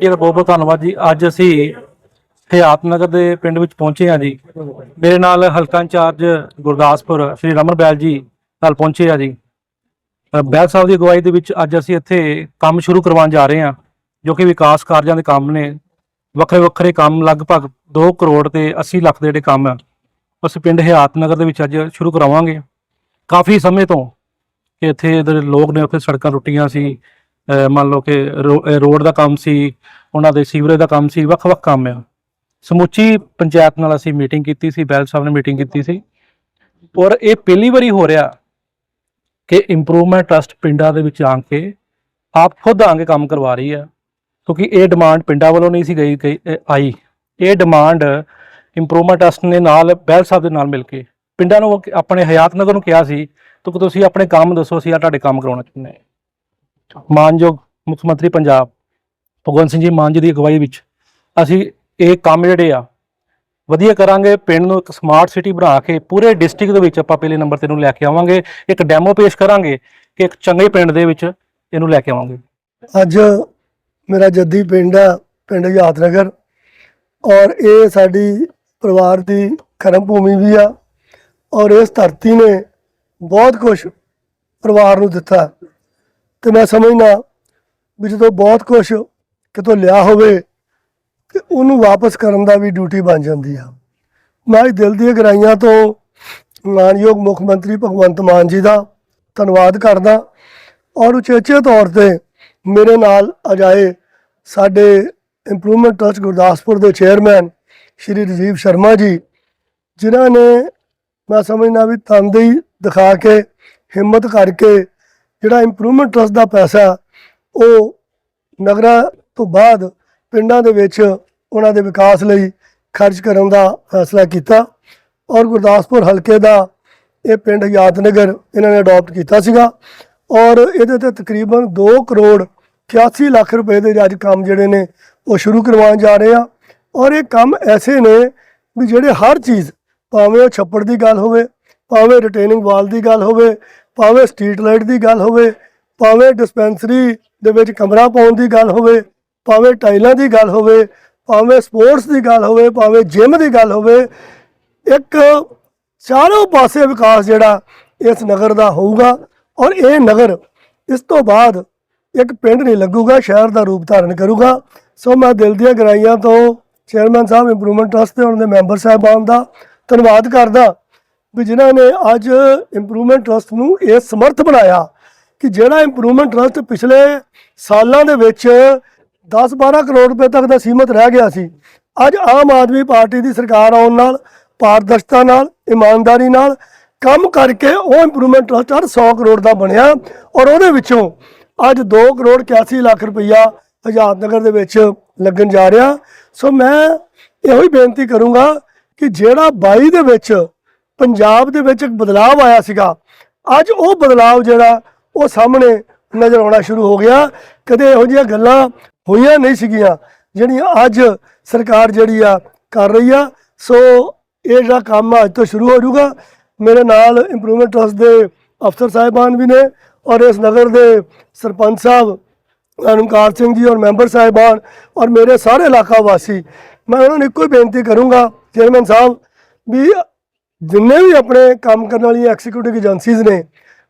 ਜੀ ਬਹੁਤ ਬਹੁਤ ਧੰਨਵਾਦ ਜੀ। ਅੱਜ ਅਸੀਂ ਹਯਾਤ ਨਗਰ ਦੇ ਪਿੰਡ ਵਿੱਚ ਪਹੁੰਚੇ ਹਾਂ ਜੀ। ਮੇਰੇ ਨਾਲ ਹਲਕਾ ਇੰਚਾਰਜ ਗੁਰਦਾਸਪੁਰ ਸ਼੍ਰੀ ਰਮਨ ਬੈਲ ਜੀ ਨਾਲ ਪਹੁੰਚੇ ਆ ਜੀ। ਬੈਲ ਸਾਹਿਬ ਦੀ ਅਗਵਾਈ ਦੇ ਵਿੱਚ ਅੱਜ ਅਸੀਂ ਇੱਥੇ ਕੰਮ ਸ਼ੁਰੂ ਕਰਵਾਉਣ ਜਾ ਰਹੇ ਹਾਂ, ਜੋ ਕਿ ਵਿਕਾਸ ਕਾਰਜਾਂ ਦੇ ਕੰਮ ਨੇ। ਵੱਖਰੇ ਵੱਖਰੇ ਕੰਮ ਲਗਭਗ 2 ਕਰੋੜ ਤੇ 80 ਲੱਖ ਦੇ ਜਿਹੜੇ ਕੰਮ ਆ ਅਸੀਂ ਪਿੰਡ ਹਯਾਤ ਨਗਰ ਦੇ ਵਿੱਚ ਅੱਜ ਸ਼ੁਰੂ ਕਰਾਵਾਂਗੇ। ਕਾਫੀ ਸਮੇਂ ਤੋਂ ਕਿ ਇੱਥੇ ਜਿਹੜੇ ਲੋਕ ਨੇ, ਉੱਥੇ ਸੜਕਾਂ ਟੁੱਟੀਆਂ ਸੀ। ਮੰਨ ਲਓ ਕਿ ਰੋ- ਰੋਡ ਦਾ ਕੰਮ ਸੀ, ਉਹਨਾਂ ਦੇ ਸੀਵਰੇਜ ਦਾ ਕੰਮ ਸੀ, ਵੱਖ-ਵੱਖ ਕੰਮ ਆ। ਸਮੁੱਚੀ ਪੰਚਾਇਤ ਨਾਲ ਅਸੀਂ ਮੀਟਿੰਗ ਕੀਤੀ ਸੀ, ਬੈਲ ਸਾਹਿਬ ਨੇ ਮੀਟਿੰਗ ਕੀਤੀ ਸੀ। ਔਰ ਇਹ ਪਹਿਲੀ ਵਾਰੀ ਹੋ ਰਿਹਾ ਕਿ ਇੰਪਰੂਵਮੈਂਟ ਟਰਸਟ ਪਿੰਡਾਂ ਦੇ ਵਿੱਚ ਆ ਕੇ ਆਪ ਖੁਦ ਆ ਕੇ ਕੰਮ ਕਰਵਾ ਰਹੀ ਹੈ ਕਿਉਂਕਿ ਇਹ ਡਿਮਾਂਡ ਪਿੰਡਾਂ ਵੱਲੋਂ ਨਹੀਂ ਸੀ ਗਈ, ਗਈ- ਆਈ। ਇਹ ਡਿਮਾਂਡ ਇੰਪਰੂਵਮੈਂਟ ਟਰਸਟ ਨੇ ਨਾਲ, ਬੈਲ ਸਾਹਿਬ ਦੇ ਨਾਲ ਮਿਲ ਕੇ ਪਿੰਡਾਂ ਨੂੰ ਆਪਣੇ ਹਯਾਤ ਨਗਰ ਨੂੰ ਕਿਹਾ ਸੀ ਕਿ ਤੁਸੀਂ ਆਪਣੇ ਕੰਮ ਦੱਸੋ, ਅਸੀਂ ਆ ਤੁਹਾਡੇ ਕੰਮ ਕਰਾਉਣਾ ਚਾਹੁੰਦੇ ਹਾਂ। ਮਾਨਯੋਗ ਮੁੱਖ ਮੰਤਰੀ ਪੰਜਾਬ, ਭਗਵੰਤ ਸਿੰਘ ਜੀ ਮਾਨ ਜੀ ਦੀ ਅਗਵਾਈ ਵਿੱਚ ਅਸੀਂ ਇਹ ਕੰਮ ਜਿਹੜੇ ਆ, ਵਧੀਆ ਕਰਾਂਗੇ, ਪਿੰਡ ਨੂੰ ਇੱਕ ਸਮਾਰਟ ਸਿਟੀ ਬਣਾ ਕੇ ਪੂਰੇ ਡਿਸਟ੍ਰਿਕਟ ਦੇ ਵਿੱਚ ਆਪਾਂ ਪਹਿਲੇ ਨੰਬਰ ਤੇ ਨੂੰ ਲੈ ਕੇ ਆਵਾਂਗੇ, ਇੱਕ ਡੈਮੋ ਪੇਸ਼ ਕਰਾਂਗੇ ਕਿ ਇੱਕ ਚੰਗੇ ਪਿੰਡ ਦੇ ਵਿੱਚ ਇਹਨੂੰ ਲੈ ਕੇ ਆਵਾਂਗੇ। ਅੱਜ ਮੇਰਾ ਜੱਦੀ ਪਿੰਡ ਆ, ਪਿੰਡ ਯਾਦਨਗਰ, ਔਰ ਇਹ ਸਾਡੀ ਪਰਿਵਾਰ ਦੀ ਕਰਮ ਭੂਮੀ ਵੀ ਆ, ਔਰ ਇਸ ਧਰਤੀ ਨੇ ਬਹੁਤ ਕੁਝ ਪਰਿਵਾਰ ਨੂੰ ਦਿੱਤਾ। ਤੇ ਮੈਂ ਸਮਝਦਾ ਵੀ ਜਦੋਂ ਬਹੁਤ ਕੁਝ ਕਿਤੋਂ ਲਿਆ ਹੋਵੇ ਤੇ ਉਹਨੂੰ ਵਾਪਸ ਕਰਨ ਦਾ ਵੀ ਡਿਊਟੀ ਬਣ ਜਾਂਦੀ ਆ। ਮੈਂ ਦਿਲ ਦੀਆਂ ਗਹਿਰਾਈਆਂ ਤੋਂ ਮਾਨਯੋਗ ਮੁੱਖ ਮੰਤਰੀ ਭਗਵੰਤ ਮਾਨ ਜੀ ਦਾ ਧੰਨਵਾਦ ਕਰਦਾ ਔਰ ਉਚੇਚੇ ਤੌਰ ਤੇ ਮੇਰੇ ਨਾਲ ਅਜਾਏ ਸਾਡੇ ਇੰਪਰੂਵਮੈਂਟ ਟਰਸਟ ਗੁਰਦਾਸਪੁਰ ਦੇ ਚੇਅਰਮੈਨ ਸ਼੍ਰੀ ਰਾਜੀਵ ਸ਼ਰਮਾ ਜੀ, ਜਿਨ੍ਹਾਂ ਨੇ ਮੈਂ ਸਮਝਣਾ ਵੀ ਤਨਦੇਹੀ ਦਿਖਾ ਕੇ, ਹਿੰਮਤ ਕਰਕੇ ਜਿਹੜਾ ਇੰਪਰੂਵਮੈਂਟ ਟਰਸਟ ਦਾ ਪੈਸਾ ਉਹ ਨਗਰਾਂ ਤੋਂ ਬਾਅਦ ਪਿੰਡਾਂ ਦੇ ਵਿੱਚ ਉਹਨਾਂ ਦੇ ਵਿਕਾਸ ਲਈ ਖਰਚ ਕਰਨ ਦਾ ਫੈਸਲਾ ਕੀਤਾ ਔਰ ਗੁਰਦਾਸਪੁਰ ਹਲਕੇ ਦਾ ਇਹ ਪਿੰਡ ਯਾਦਨਗਰ ਇਹਨਾਂ ਨੇ ਅਡਾਪਟ ਕੀਤਾ ਸੀਗਾ ਔਰ ਇਹਦੇ ਤੇ ਤਕਰੀਬਨ 2 ਕਰੋੜ 81 ਲੱਖ ਰੁਪਏ ਦੇ ਅੱਜ ਕੰਮ ਜਿਹੜੇ ਨੇ ਉਹ ਸ਼ੁਰੂ ਕਰਵਾਉਣ ਜਾ ਰਹੇ ਆ ਔਰ ਇਹ ਕੰਮ ਐਸੇ ਨੇ ਵੀ ਜਿਹੜੇ ਹਰ ਚੀਜ਼, ਭਾਵੇਂ ਉਹ ਛੱਪੜ ਦੀ ਗੱਲ ਹੋਵੇ, ਭਾਵੇਂ ਰਿਟੇਨਿੰਗ ਵਾਲ ਦੀ ਗੱਲ ਹੋਵੇ ਭਾਵੇਂ ਸਟਰੀਟ ਲਾਈਟ ਦੀ ਗੱਲ ਹੋਵੇ, ਭਾਵੇਂ ਡਿਸਪੈਂਸਰੀ ਦੇ ਵਿੱਚ ਕਮਰਾ ਪਾਉਣ ਦੀ ਗੱਲ ਹੋਵੇ, ਭਾਵੇਂ ਟਾਈਲਾਂ ਦੀ ਗੱਲ ਹੋਵੇ, ਭਾਵੇਂ ਸਪੋਰਟਸ ਦੀ ਗੱਲ ਹੋਵੇ, ਭਾਵੇਂ ਜਿਮ ਦੀ ਗੱਲ ਹੋਵੇ, ਇੱਕ ਚਾਰੋਂ ਪਾਸੇ ਵਿਕਾਸ ਜਿਹੜਾ ਇਸ ਨਗਰ ਦਾ ਹੋਊਗਾ ਔਰ ਇਹ ਨਗਰ ਇਸ ਤੋਂ ਬਾਅਦ ਇੱਕ ਪਿੰਡ ਨਹੀਂ ਲੱਗੂਗਾ, ਸ਼ਹਿਰ ਦਾ ਰੂਪ ਧਾਰਨ ਕਰੂਗਾ। ਸੋ ਮੈਂ ਦਿਲ ਦੀਆਂ ਗਰਾਈਆਂ ਤੋਂ ਚੇਅਰਮੈਨ ਸਾਹਿਬ ਇੰਪਰੂਵਮੈਂਟ ਟਰਸਟ ਦੇ ਉਹਨਾਂ ਦੇ ਮੈਂਬਰ ਸਾਹਿਬਾਨ ਦਾ ਧੰਨਵਾਦ ਕਰਦਾ। ਵੀ ਜਿਨ੍ਹਾਂ ਨੇ ਅੱਜ ਇੰਪਰੂਵਮੈਂਟ ਟਰਸਟ ਨੂੰ ਇਹ ਸਮਰਥ ਬਣਾਇਆ ਕਿ ਜਿਹੜਾ ਇੰਪਰੂਵਮੈਂਟ ਟਰਸਟ ਪਿਛਲੇ ਸਾਲਾਂ ਦੇ ਵਿੱਚ 10-12 ਕਰੋੜ ਰੁਪਏ ਤੱਕ ਦਾ ਸੀਮਤ ਰਹਿ ਗਿਆ ਸੀ, ਅੱਜ ਆਮ ਆਦਮੀ ਪਾਰਟੀ ਦੀ ਸਰਕਾਰ ਆਉਣ ਨਾਲ, ਪਾਰਦਰਸ਼ਤਾ ਨਾਲ, ਇਮਾਨਦਾਰੀ ਨਾਲ ਕੰਮ ਕਰਕੇ ਉਹ ਇੰਪਰੂਵਮੈਂਟ ਟਰਸਟ ਅੱਜ 100 ਕਰੋੜ ਦਾ ਬਣਿਆ ਔਰ ਉਹਦੇ ਵਿੱਚੋਂ ਅੱਜ 2 ਕਰੋੜ 81 ਲੱਖ ਰੁਪਈਆ ਆਜ਼ਾਦ ਨਗਰ ਦੇ ਵਿੱਚ ਲੱਗਣ ਜਾ ਰਿਹਾ। ਸੋ ਮੈਂ ਇਹੋ ਹੀ ਬੇਨਤੀ ਕਰੂੰਗਾ ਕਿ ਜਿਹੜਾ 22 ਦੇ ਵਿੱਚ ਪੰਜਾਬ ਦੇ ਵਿੱਚ ਇੱਕ ਬਦਲਾਅ ਆਇਆ ਸੀਗਾ। ਅੱਜ ਉਹ ਬਦਲਾਅ ਜਿਹੜਾ ਉਹ ਸਾਹਮਣੇ ਨਜ਼ਰ ਆਉਣਾ ਸ਼ੁਰੂ ਹੋ ਗਿਆ। ਕਦੇ ਇਹੋ ਜਿਹੀਆਂ ਗੱਲਾਂ ਹੋਈਆਂ ਨਹੀਂ ਸੀਗੀਆਂ, ਜਿਹੜੀਆਂ ਅੱਜ ਸਰਕਾਰ ਜਿਹੜੀ ਆ ਕਰ ਰਹੀ ਆ। ਸੋ ਇਹ ਜਿਹੜਾ ਕੰਮ ਅੱਜ ਤੋਂ ਸ਼ੁਰੂ ਹੋ ਜਾਊਗਾ, ਮੇਰੇ ਨਾਲ ਇੰਪਰੂਵਮੈਂਟ ਟਰਸਟ ਦੇ ਅਫਸਰ ਸਾਹਿਬਾਨ ਵੀ ਨੇ ਔਰ ਇਸ ਨਗਰ ਦੇ ਸਰਪੰਚ ਸਾਹਿਬ ਅਨੁਕਾਰ ਸਿੰਘ ਜੀ ਔਰ ਮੈਂਬਰ ਸਾਹਿਬਾਨ ਔਰ ਮੇਰੇ ਸਾਰੇ ਇਲਾਕਾ ਵਾਸੀ। ਮੈਂ ਉਹਨਾਂ ਨੂੰ ਇੱਕੋ ਹੀ ਬੇਨਤੀ ਕਰੂੰਗਾ ਚੇਅਰਮੈਨ ਸਾਹਿਬ, ਵੀ ਜਿੰਨੇ ਵੀ ਆਪਣੇ ਕੰਮ ਕਰਨ ਵਾਲੀਆਂ ਐਗਜ਼ੀਕਿਊਟਿਵ ਏਜੰਸੀਜ਼ ਨੇ,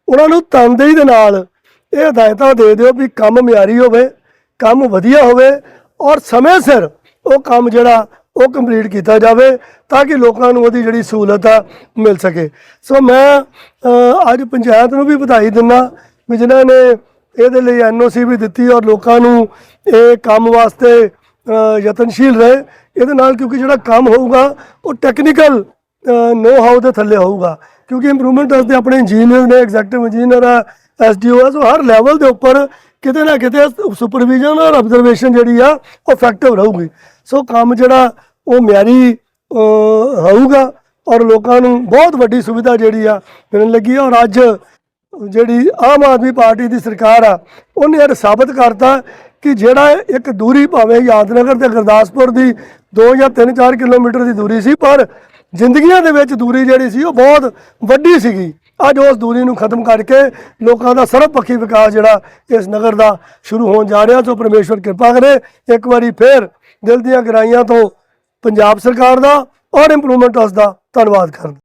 ਉਹਨਾਂ ਨੂੰ ਤਨਦੇਹੀ ਦੇ ਨਾਲ ਇਹ ਹਦਾਇਤਾਂ ਦੇ ਦਿਓ ਵੀ ਕੰਮ ਮਿਆਰੀ ਹੋਵੇ, ਕੰਮ ਵਧੀਆ ਹੋਵੇ ਔਰ ਸਮੇਂ ਸਿਰ ਉਹ ਕੰਮ ਜਿਹੜਾ ਉਹ ਕੰਪਲੀਟ ਕੀਤਾ ਜਾਵੇ ਤਾਂ ਕਿ ਲੋਕਾਂ ਨੂੰ ਉਹਦੀ ਜਿਹੜੀ ਸਹੂਲਤ ਆ ਮਿਲ ਸਕੇ। ਸੋ ਮੈਂ ਅੱਜ ਪੰਚਾਇਤ ਨੂੰ ਵੀ ਵਧਾਈ ਦਿੰਦਾ ਵੀ ਜਿਨ੍ਹਾਂ ਨੇ ਇਹਦੇ ਲਈ ਐਨਓਸੀ ਵੀ ਦਿੱਤੀ ਔਰ ਲੋਕਾਂ ਨੂੰ ਇਹ ਕੰਮ ਵਾਸਤੇ ਯਤਨਸ਼ੀਲ ਰਹੇ। ਇਹਦੇ ਨਾਲ ਕਿਉਂਕਿ ਜਿਹੜਾ ਕੰਮ ਹੋਊਗਾ ਉਹ ਟੈਕਨੀਕਲ ਨੋ ਹਾਊ ਦੇ ਥੱਲੇ ਹੋਊਗਾ, ਕਿਉਂਕਿ ਇੰਪਰੂਵਮੈਂਟ ਵਾਸਤੇ ਆਪਣੇ ਇੰਜੀਨੀਅਰ ਨੇ ਐਗਜ਼ੈਕਟਿਵ ਇੰਜੀਨੀਅਰ ਆ ਐਸਡੀਓ ਆ ਸੋ ਹਰ ਲੈਵਲ ਦੇ ਉੱਪਰ ਕਿਤੇ ਨਾ ਕਿਤੇ ਸੁਪਰਵਿਜ਼ਨ ਔਰ ਅਬਜ਼ਰਵੇਸ਼ਨ ਜਿਹੜੀ ਆ, ਉਹ ਇਫੈਕਟਿਵ ਰਹੂਗੀ। ਸੋ ਕੰਮ ਜਿਹੜਾ, ਉਹ ਮਿਆਰੀ ਹੋਊਗਾ ਔਰ ਲੋਕਾਂ ਨੂੰ ਬਹੁਤ ਵੱਡੀ ਸੁਵਿਧਾ ਜਿਹੜੀ ਆ ਮਿਲਣ ਲੱਗੀ ਔਰ ਅੱਜ ਜਿਹੜੀ ਆਮ ਆਦਮੀ ਪਾਰਟੀ ਦੀ ਸਰਕਾਰ ਆ, ਉਹਨੇ ਇਹ ਸਾਬਤ ਕਰਤਾ ਕਿ ਜਿਹੜਾ ਇੱਕ ਦੂਰੀ ਭਾਵੇਂ ਯਾਦਨਗਰ ਤੇ ਗੁਰਦਾਸਪੁਰ ਦੀ 2 ਜਾਂ 3-4 ਕਿਲੋਮੀਟਰ ਦੀ ਦੂਰੀ ਸੀ, ਪਰ ਜ਼ਿੰਦਗੀਆਂ ਦੇ ਵਿੱਚ ਦੂਰੀ ਜਿਹੜੀ ਸੀ ਉਹ ਬਹੁਤ ਵੱਡੀ ਸੀਗੀ। ਅੱਜ ਉਸ ਦੂਰੀ ਨੂੰ ਖਤਮ ਕਰਕੇ ਲੋਕਾਂ ਦਾ ਸਰਬਪੱਖੀ ਵਿਕਾਸ ਜਿਹੜਾ ਇਸ ਨਗਰ ਦਾ ਸ਼ੁਰੂ ਹੋਣ ਜਾ ਰਿਹਾ, ਸੋ ਪਰਮੇਸ਼ਵਰ ਕਿਰਪਾ ਕਰੇ, ਇੱਕ ਵਾਰੀ ਫੇਰ ਦਿਲ ਦੀਆਂ ਗਰਾਈਆਂ ਤੋਂ ਪੰਜਾਬ ਸਰਕਾਰ ਦਾ ਔਰ ਇੰਪਰੂਵਮੈਂਟ ਟਰਸਟ ਦਾ ਧੰਨਵਾਦ ਕਰਦਾ।